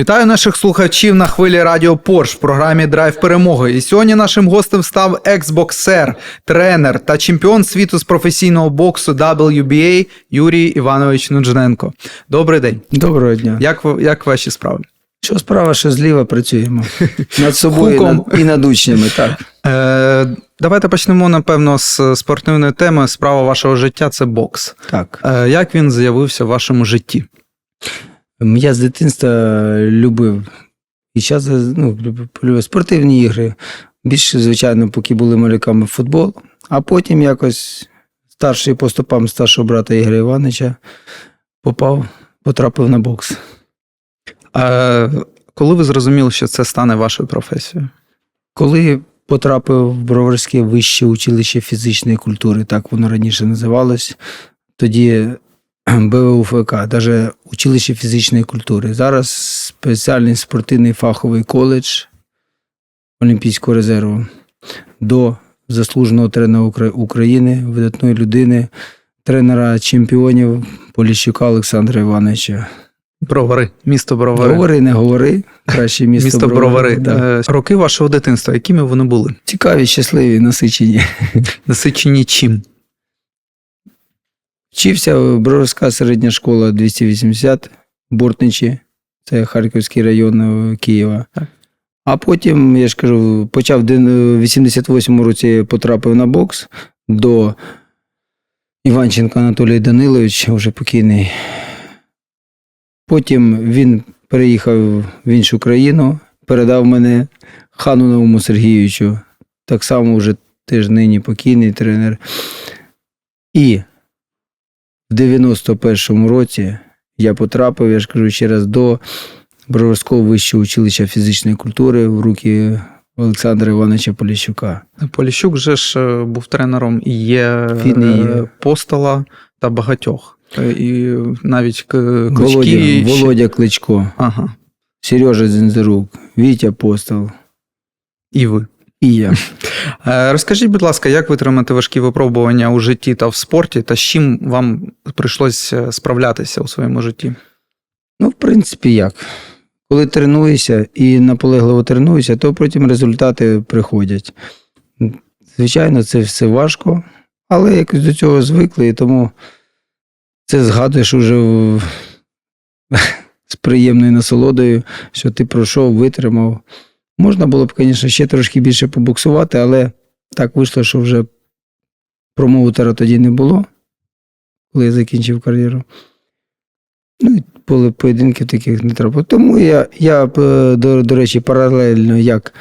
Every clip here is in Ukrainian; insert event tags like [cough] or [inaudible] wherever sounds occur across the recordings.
Вітаю наших слухачів на хвилі Радіо Порш в програмі Драйв перемоги. І сьогодні нашим гостем став екс-боксер, тренер та чемпіон світу з професійного боксу WBA Юрій Іванович Нуджненко. Добрий день. Доброго дня. Як як ваші справи? Що справа, що зліва працюємо [laughs] над собою і Хуком. над, і над учнями. Так. Е, давайте почнемо напевно з спортивної теми. Справа вашого життя це бокс. так. Е, як він з'явився в вашому житті? Я з дитинства любив і зараз ну, полюбив спортивні ігри. Більше, звичайно, поки були малюками футбол, а потім якось старший по стопам старшого брата Ігоря Івановича попав, потрапив на бокс. Е, коли ви зрозуміли, що це стане вашою професією? Коли потрапив в Броварське вище училище фізичної культури, так воно раніше називалось, тоді [clears throat] БВУФК, навіть училище фізичної культури. Зараз спеціальний спортивний фаховий коледж Олімпійського резерву до заслуженого тренера України, видатної людини, тренера чемпіонів Поліщука Олександра Івановича. Бровари, місто Бровари. Говори, не говори. Краще місто, Місто Бровари. Да. Е, Роки вашого дитинства, якими вони були? Цікаві, щасливі, насичені. Насичені чим? Вчився в Броварська середня школа 280 Бортничі, це Харківський район е, Києва. А потім, я ж кажу, почав в дин- 88-му році потрапив на бокс до Іванченка Анатолія Данилович, вже покійний. Потім він переїхав в іншу країну, передав мене Хануновому Сергійовичу, так само вже теж нині покійний тренер. І в 91-му році я потрапив, я ж кажу ще раз, до Броварського вищого училища фізичної культури в руки Олександра Івановича Поліщука. Поліщук же ж е, був тренером і є є. е, постола та багатьох. Е, І навіть к- Володя, Володя Кличко, Ага. Сережа Зінзерук, Вітя Постол І ви. І. Е, Розкажіть, будь ласка, як витримати важкі випробування у житті та в спорті, та з чим вам прийшлось е, справлятися у своєму житті? Ну, в принципі, як. Коли тренуєшся і наполегливо тренуєшся, то потім результати приходять. Звичайно, це все важко, але якось до цього звикли, і тому це згадуєш уже в... [laughs] з приємною насолодою, що ти пройшов, витримав. Можна було б, звісно, ще трошки більше побоксувати, але так вийшло, що вже промоутера тоді не було, коли я закінчив кар'єру. Ну, і поле поєдинків таких не треба. Тому я, я е, до, до речі, паралельно як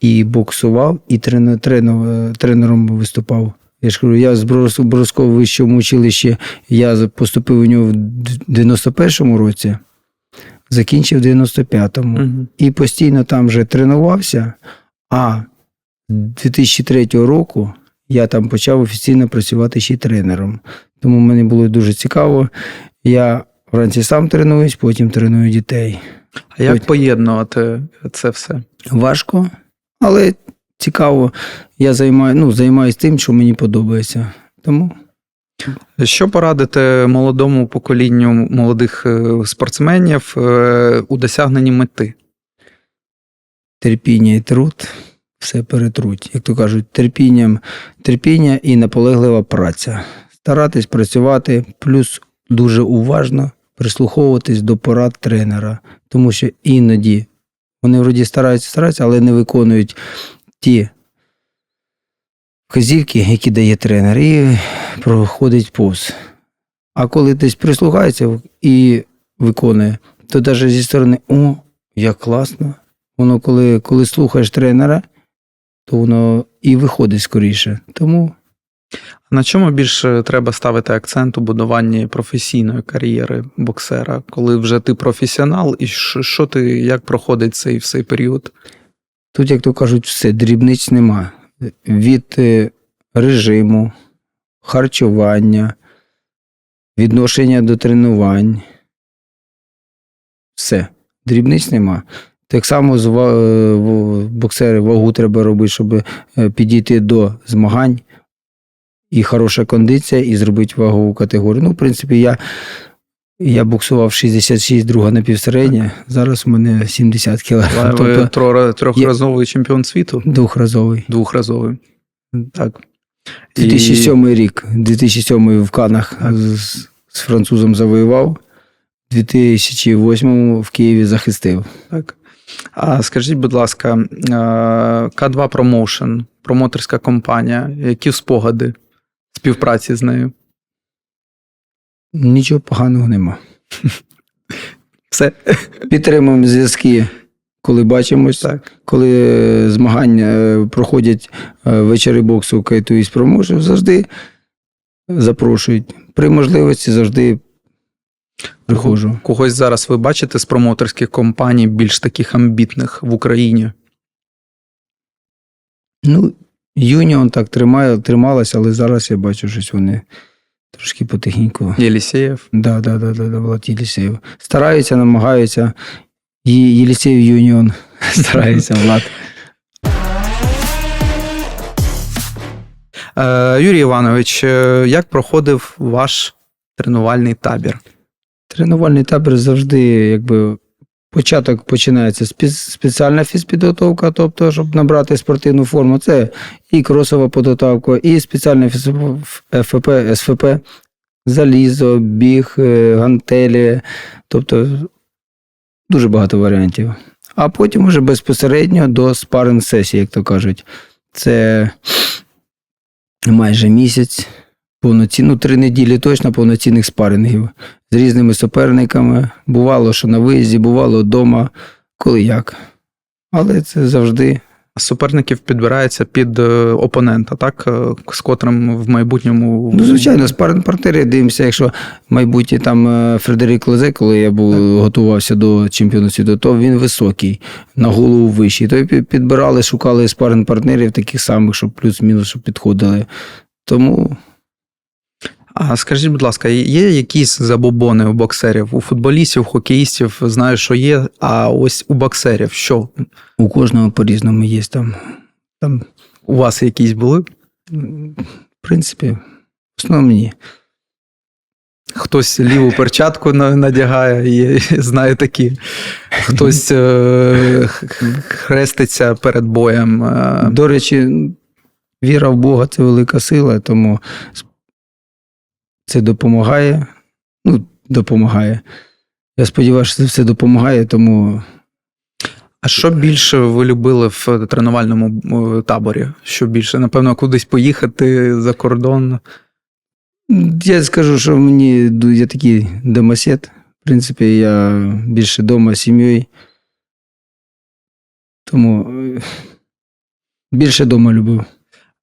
і боксував, і тренер, тренер, тренером виступав. Я ж кажу, я з Брос- вищому училищі, я поступив у нього в 91-му році, закінчив в 95-му. Угу. І постійно там вже тренувався, а 2003 року я там почав офіційно працювати ще й тренером. Тому мені було дуже цікаво. Я вранці сам тренуюсь, потім треную дітей. А як Ой. поєднувати це все? Важко, але цікаво. Я займаю, ну, займаюся тим, що мені подобається. Тому Що порадити молодому поколінню молодих е, спортсменів е, у досягненні мети? терпіння і труд все перетруть. Як то кажуть, терпінням, терпіння і наполеглива праця. Старатись працювати, плюс дуже уважно прислуховуватись до порад тренера, тому що іноді вони вроді стараються стараються, але не виконують ті вказівки, які дає тренер, і проходить повз. А коли десь прислухається і виконує, то навіть зі сторони о, як класно, Воно, коли, коли слухаєш тренера, то воно і виходить скоріше. Тому На чому більше треба ставити акцент у будуванні професійної кар'єри боксера, коли вже ти професіонал, і що, що ти як проходить цей всей період? тут, як то кажуть, все, дрібниць нема. Від е, режиму, харчування, відношення до тренувань. Все, дрібниць нема. Так само з е, боксери вагу треба робити, щоб е, підійти до змагань. І хороша кондиція, і зробити вагову категорію. Ну, в принципі, я Я боксував 66, друга напівсередня. Зараз у мене 70 кг. Ви Тобто трьохразовий чемпіон світу, двохразовий. двохразовий. Так. І- 2007 рік. 2007 в Канах з, з французом завоював. 2008 в Києві захистив. Так. А скажіть, будь ласка, е, К2 Promotion, промоторська компанія, які спогади співпраці з нею? Нічого поганого нема. Все. Підтримуємо зв'язки, коли бачимось. Так. Коли е, змагання е, проходять е, вечори боксу Кайтуїсь промоушен, завжди запрошують. При можливості завжди приходжу. Когось зараз ви бачите з промоторських компаній більш таких амбітних в Україні? Ну, Юніон так тримає, трималась, але зараз я бачу, щось вони трошки потихеньку. Єлісеєв? Да, да, да, да, да, Влад Єлісєєв. Стараються, намагаються. Є- Єлісеєв Юніон [laughs] старається, Влад. Е, Юрій Іванович, е, як проходив ваш тренувальний табір? Тренувальний табір завжди, якби. Початок починається спеціальна фізпідготовка, тобто, щоб набрати спортивну форму. Це і кросова підготовка, і спеціальна ФП, СФП, залізо, біг, е, гантелі. Тобто дуже багато варіантів. А потім вже безпосередньо до спаринг сесії, як то кажуть. Це майже місяць, повноцінно, ну, три неділі точно повноцінних спарингів з різними суперниками. Бувало, що на виїзді, бувало вдома, коли як. Але це завжди Суперників підбирається під е, опонента, так? Е, З котрим в майбутньому. Ну, звичайно, спаринг партнери дивимося, якщо майбутнє там е, Фредерик Лозе, коли я був готувався до чемпіону світу, то він високий, на голову вищий. То підбирали, шукали спаринг партнерів таких самих, щоб плюс-мінус щоб підходили. Тому А скажіть, будь ласка, є якісь забобони у боксерів, у футболістів, хокеїстів, знаю, що є, а ось у боксерів що? у кожного по-різному є там. Там, У вас якісь були? в принципі, в основному ні. Хтось ліву перчатку надягає, є, знаю такі. Хтось е, хреститься перед боєм. е, До речі, віра в Бога це велика сила, тому це допомагає. Ну, допомагає. Я сподіваюся, що це все допомагає, тому А що більше ви любили в тренувальному е, таборі? Що більше, напевно, кудись поїхати за кордон? я скажу, що мені я такий домосед. В принципі, я більше вдома з сім'єю. Тому е, більше вдома любив.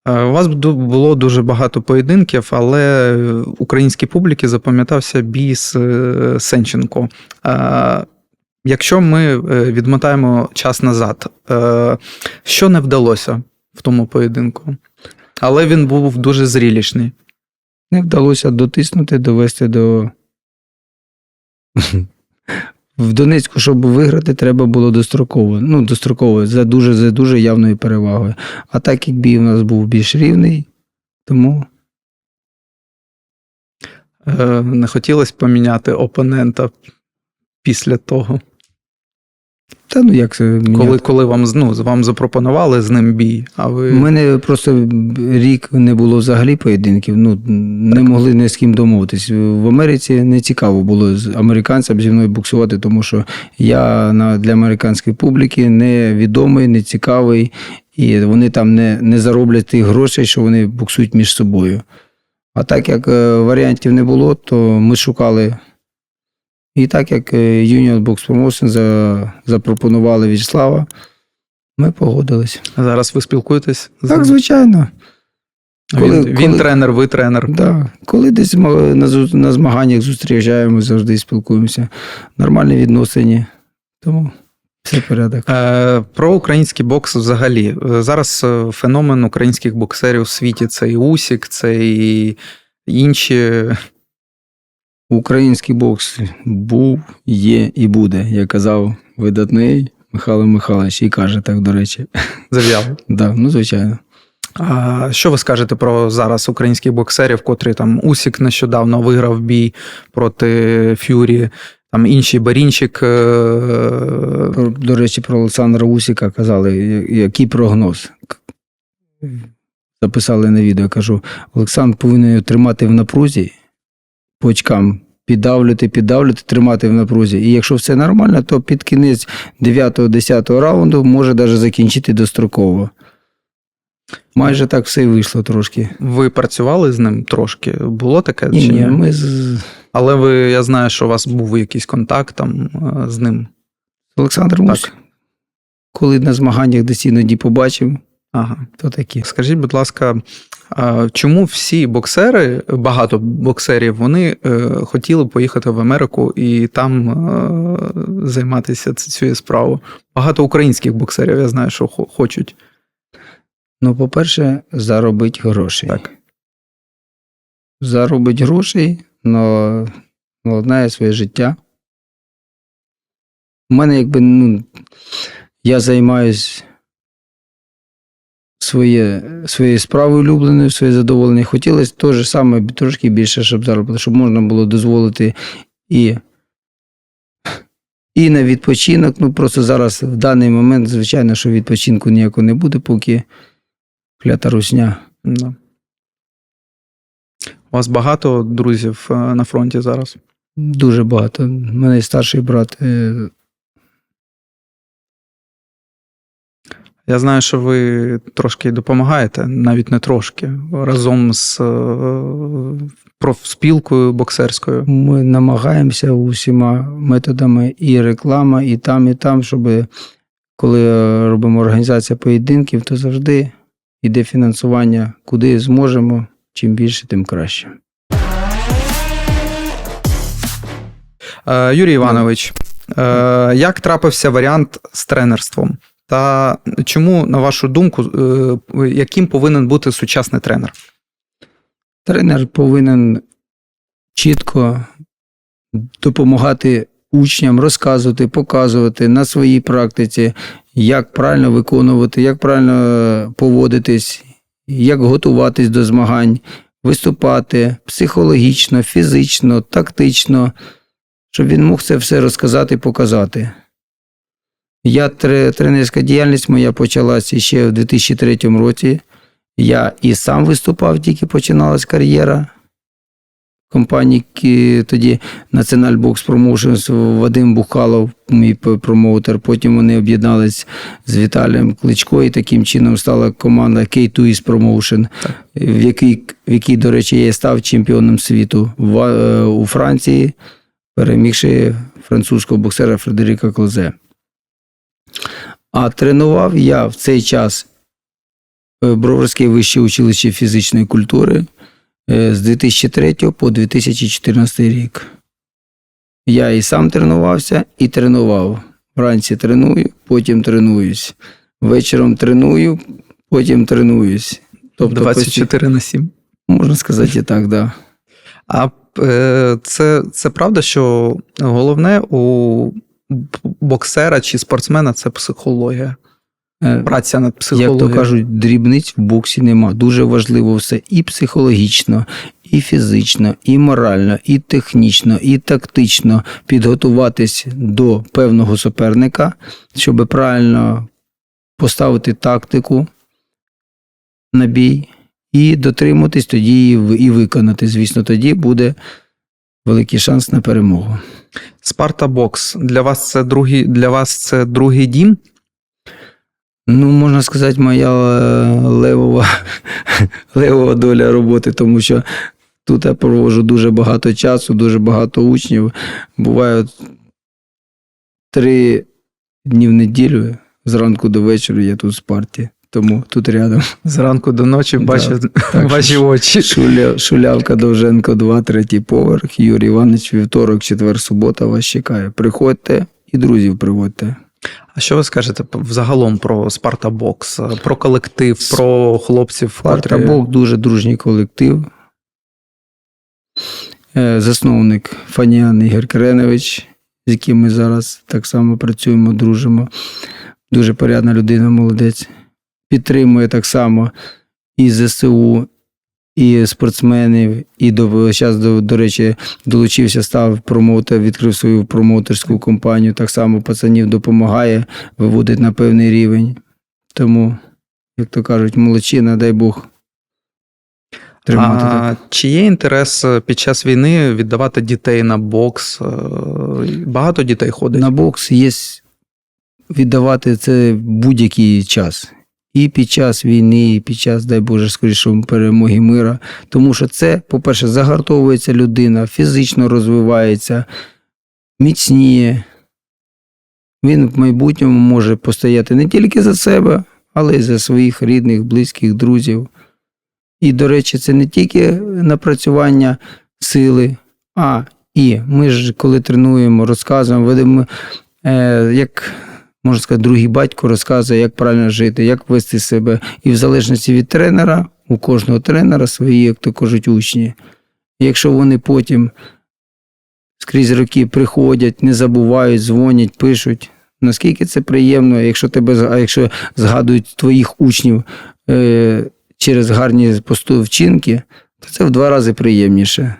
Е, У вас було дуже багато поєдинків, але українській публіці запам'ятався бій з е, Сенченко. Е, Якщо ми відмотаємо час назад, що не вдалося в тому поєдинку? Але він був дуже зрілішний. Не вдалося дотиснути, довести до. В Донецьку, щоб виграти, треба було достроково. Ну, достроково, за дуже, за дуже явною перевагою. А так як бій у нас був більш рівний, тому Е, Не хотілося поміняти опонента після того. Та ну як це міняти? Коли, коли вам, ну, вам запропонували з ним бій, а ви. У мене просто рік не було взагалі поєдинків, ну не могли ні з ким домовитись. В Америці не цікаво було з американцям зі мною буксувати, тому що я на, для американської публіки не відомий, не цікавий, і вони там не, не зароблять тих грошей, що вони буксують між собою. А так як е, варіантів не було, то ми шукали. І так як е, Union Box Promotion запропонували В'ячеслава, ми погодились. А Зараз ви спілкуєтесь з Так, звичайно. він, коли- він коли- тренер, ви тренер. Да. Коли десь на, на змаганнях зустрічаємо, завжди спілкуємося. Нормальні відносини. Тому все порядок. Е, Про український бокс взагалі. Е, Зараз феномен українських боксерів у світі це і Усік, це і інші. Український бокс був, є і буде, як казав видатний Михайло Михайлович, і каже так, до речі. [laughs] Зав'яли. Да, ну, звичайно. А що ви скажете про зараз українських боксерів, котрі там Усік нещодавно виграв бій проти Фюрі, там інший Барінчик. е, До речі, про Олександра Усіка казали, який прогноз. Записали на відео, кажу, Олександр повинен тримати в напрузі, по очкам піддавлювати, піддавлювати, тримати в напрузі. І якщо все нормально, то під кінець 9-10 раунду може навіть закінчити достроково. Майже так все і вийшло трошки. Ви працювали з ним трошки? Було таке? Ні, чи ні, ми з Але ви, я знаю, що у вас був якийсь контакт там е, з ним. Олександром Усик, коли на змаганнях десь іноді побачив, Ага. то такі. Скажіть, будь ласка, чому всі боксери, багато боксерів, вони е, хотіли поїхати в Америку і там е, займатися цією справою? Багато українських боксерів, я знаю, що хочуть. Ну, по-перше, заробить гроші. Так. Заробить грошей, но владнає своє життя. У мене, якби, ну, я займаюсь своє, своєю справою улюбленою, своє задоволення. Хотілося те ж саме трошки більше, щоб заробити, щоб можна було дозволити і, і на відпочинок. Ну, просто зараз в даний момент, звичайно, що відпочинку ніякого не буде, поки клята русня. Да. У вас багато друзів е, на фронті зараз? Дуже багато. У мене старший брат. Я знаю, що ви трошки допомагаєте, навіть не трошки, разом з е, профспілкою боксерською. Ми намагаємося усіма методами і реклама, і там, і там, щоб коли е, робимо організацію поєдинків, то завжди йде фінансування, куди зможемо. Чим більше, тим краще. Е, Юрій Іванович, як трапився варіант з тренерством? Та чому, на вашу думку, е, яким повинен бути сучасний тренер? Тренер повинен чітко допомагати учням, розказувати, показувати на своїй практиці, як правильно виконувати, як правильно поводитись, як готуватись до змагань, виступати психологічно, фізично, тактично, щоб він мог це все розказати, показати. Я тренерська діяльність моя почалася ще в 2003 році. Я і сам виступав, тільки починалась кар'єра компанії тоді National Box Promotions, Вадим Бухалов, мій промоутер. Потім вони об'єднались з Віталієм Кличко, і таким чином стала команда K2S Promotion, в якій, в якій, до речі, я став чемпіоном світу в, е, у Франції, перемігши французького боксера Фредеріка Клозе. А тренував я в цей час е, Броварське вище училище фізичної культури е, з 2003 по 2014 рік. Я і сам тренувався, і тренував. Вранці треную, потім тренуюсь. Вечором треную, потім тренуюсь. Тобто, 24 на 7. можна сказати і так, да. А е, це, це правда, що головне у боксера чи спортсмена це психологія, Е, праця над психологією. Як то кажуть, дрібниць в боксі нема. Дуже важливо все і психологічно, і фізично, і морально, і технічно, і тактично підготуватись до певного суперника, щоб правильно поставити тактику на бій і дотриматись тоді і виконати. Звісно, тоді буде великий шанс на перемогу. Спарта бокс для вас це другий для вас це другий дім. Ну, можна сказати, моя е, левова, [laughs] левова доля роботи, тому що тут я проводжу дуже багато часу, дуже багато учнів. Буває три дні в неділю, зранку до вечора я тут в спарті, тому тут рядом. Зранку до ночі Да, бачу так [laughs] ваші очі. Шуля, Шулявка Довженко, 2, третій поверх. Юрій Іванович, вівторок, четвер, субота вас чекає. Приходьте і друзів приводьте. А що ви скажете взагалом про Спарта Бокс, про колектив, про хлопців? Спарта котрі- дуже дружній колектив. Е, Засновник Фаніан Ігор Киренович, з яким ми зараз так само працюємо, дружимо. Дуже порядна людина, молодець. Підтримує так само і ЗСУ, і спортсменів, і до зараз, до, до речі, долучився, став промоутер, відкрив свою промоутерську компанію. Так само пацанів допомагає, виводить на певний рівень. Тому, як то кажуть, молодчина, дай Бог. Тримати так. А чи є інтерес під час війни віддавати дітей на бокс? Е, Багато дітей ходить. На бокс є віддавати це будь-який час. І під час війни, і під час, дай Боже, скоріше перемоги мира. Тому що це, по-перше, загартовується людина, фізично розвивається, міцніє. Він в майбутньому може постояти не тільки за себе, але й за своїх рідних, близьких, друзів. І, до речі, це не тільки напрацювання сили, а і ми ж, коли тренуємо, розказуємо, ведемо, е, як можна сказати, другий батько розказує, як правильно жити, як вести себе. І в залежності від тренера, у кожного тренера свої, як то кажуть, учні. Якщо вони потім скрізь роки приходять, не забувають, дзвонять, пишуть. Наскільки це приємно, якщо тебе а якщо згадують твоїх учнів е, через гарні посту вчинки, то це в два рази приємніше.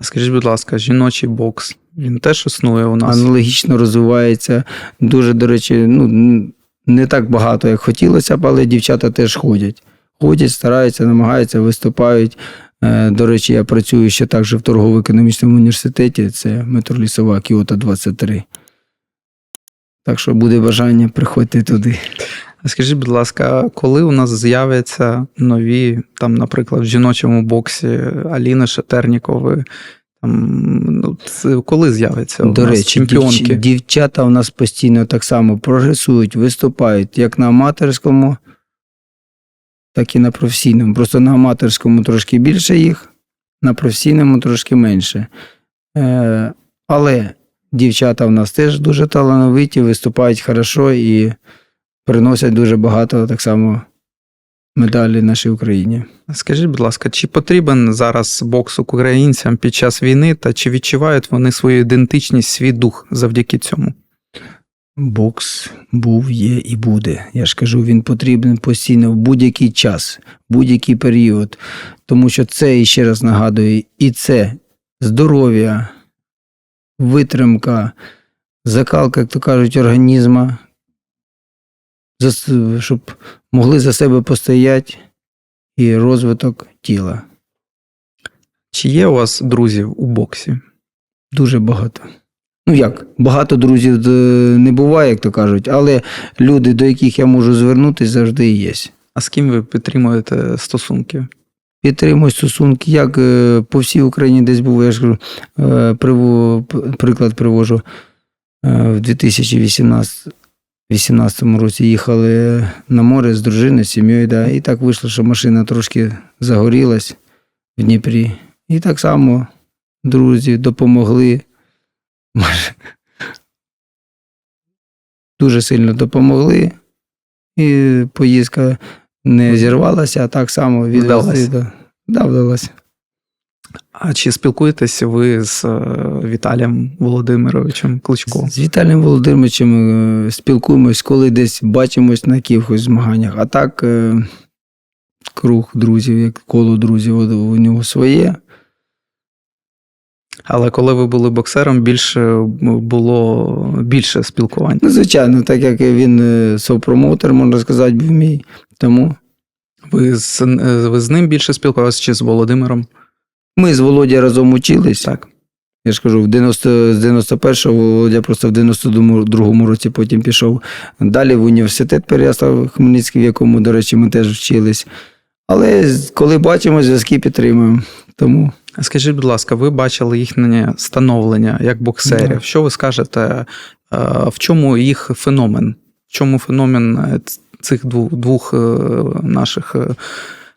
А Скажіть, будь ласка, жіночий бокс, він теж існує у нас. аналогічно розвивається. Дуже, до речі, ну, не так багато, як хотілося б, але дівчата теж ходять. Ходять, стараються, намагаються, виступають. Е, До речі, я працюю ще також в торгово-економічному університеті, це метро лісова Кіота 23. Так що буде бажання, приходьте туди. Скажіть, будь ласка, коли у нас з'являться нові, там, наприклад, в жіночому боксі Аліни Шатернікови, там, ну, це коли з'явиться у До нас речі, чемпіонки? дівч- дівчата у нас постійно так само прогресують, виступають як на аматорському, так і на професійному. Просто на аматорському трошки більше їх, на професійному трошки менше. Е, але дівчата у нас теж дуже талановиті, виступають хорошо і приносять дуже багато так само медалей нашій Україні. Скажіть, будь ласка, чи потрібен зараз бокс українцям під час війни, та чи відчувають вони свою ідентичність, свій дух завдяки цьому? Бокс був, є і буде. Я ж кажу, він потрібен постійно в будь-який час, в будь-який період. Тому що це, і ще раз нагадую, і це здоров'я, витримка, закалка, як то кажуть, організма, щоб могли за себе постояти і розвиток тіла. Чи є у вас друзів у боксі? Дуже багато. Ну як, багато друзів е, не буває, як то кажуть, але люди, до яких я можу звернутися, завжди є. А з ким ви підтримуєте стосунки? Підтримую стосунки, як е, по всій Україні десь був, я ж кажу, е, приклад привожу. В 2018 18 році їхали на море з дружиною, з сім'єю, да, і так вийшло, що машина трошки загорілась в Дніпрі. І так само друзі допомогли. [laughs] Дуже сильно допомогли. І поїздка не зірвалася, а так само відвезли. Да, вдалося. А чи спілкуєтеся ви з е, Віталієм Володимировичем Кличко? З Віталієм Володимировичем е, спілкуємось, коли десь бачимось на якихось змаганнях. А так, е, круг друзів, як коло друзів у нього своє. Але коли ви були боксером, більше було більше спілкувань. Ну, звичайно, так як він совпромоутер, можна сказати, був мій. Тому Ви з, ви з ним більше спілкувалися чи з Володимиром? Ми з Володя разом учились. Так. Я ж кажу, в 90, з 91-го Володя просто в 92-му році потім пішов далі в університет Переяслав Хмельницький, в якому, до речі, ми теж вчились. Але коли бачимо, зв'язки підтримуємо. Тому Скажіть, будь ласка, ви бачили їхнє становлення як боксерів. Да. Що ви скажете, е, в чому їх феномен? В чому феномен е, цих двох, двох е, наших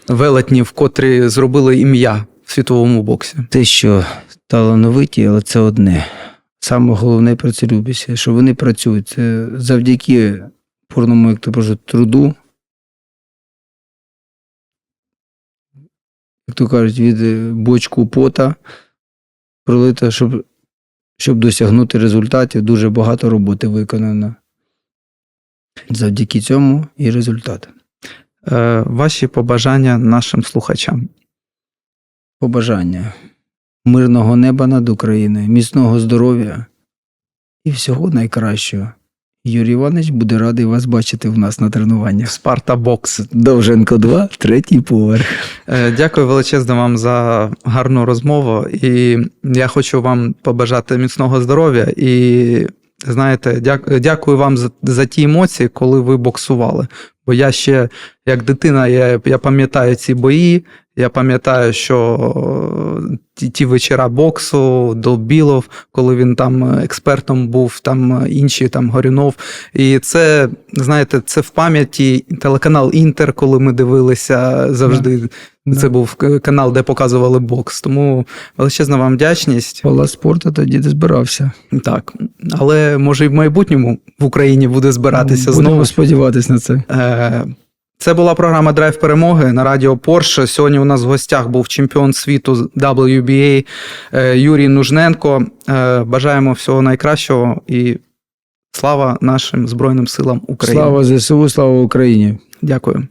велетнів, котрі зробили ім'я в світовому боксі? те, що талановиті, але це одне. Саме головне працелюбість, що вони працюють. Це завдяки порному, як то кажуть, труду. Як то кажуть, від бочку пота пролито, щоб, щоб досягнути результатів, дуже багато роботи виконано. Завдяки цьому і результат. Е, ваші побажання нашим слухачам. Побажання мирного неба над Україною, міцного здоров'я і всього найкращого. Юрій Іванович буде радий вас бачити в нас на тренуваннях. Спарта Бокс. Довженко 2, третій поверх. Е, Дякую величезно вам за гарну розмову. І я хочу вам побажати міцного здоров'я. І знаєте, дяк- дякую вам за, за ті емоції, коли ви боксували. Бо я ще, як дитина, я, я пам'ятаю ці бої. Я пам'ятаю, що е, ті, ті вечора боксу, Долбілов, коли він там експертом був, там інші там Горюнов. І це, знаєте, це в пам'яті телеканал Інтер, коли ми дивилися завжди. Да. Це був канал, де показували бокс. Тому величезна вам вдячність. Палац спорту тоді де збирався. Так, але може і в майбутньому в Україні буде збиратися Будемо знову. сподіватись на це. Е, Це була програма Драйв перемоги на радіо Порше. Сьогодні у нас в гостях був чемпіон світу WBA е, Юрій Нужненко. Е, Бажаємо всього найкращого і слава нашим Збройним силам України. Слава ЗСУ, слава Україні! Дякую.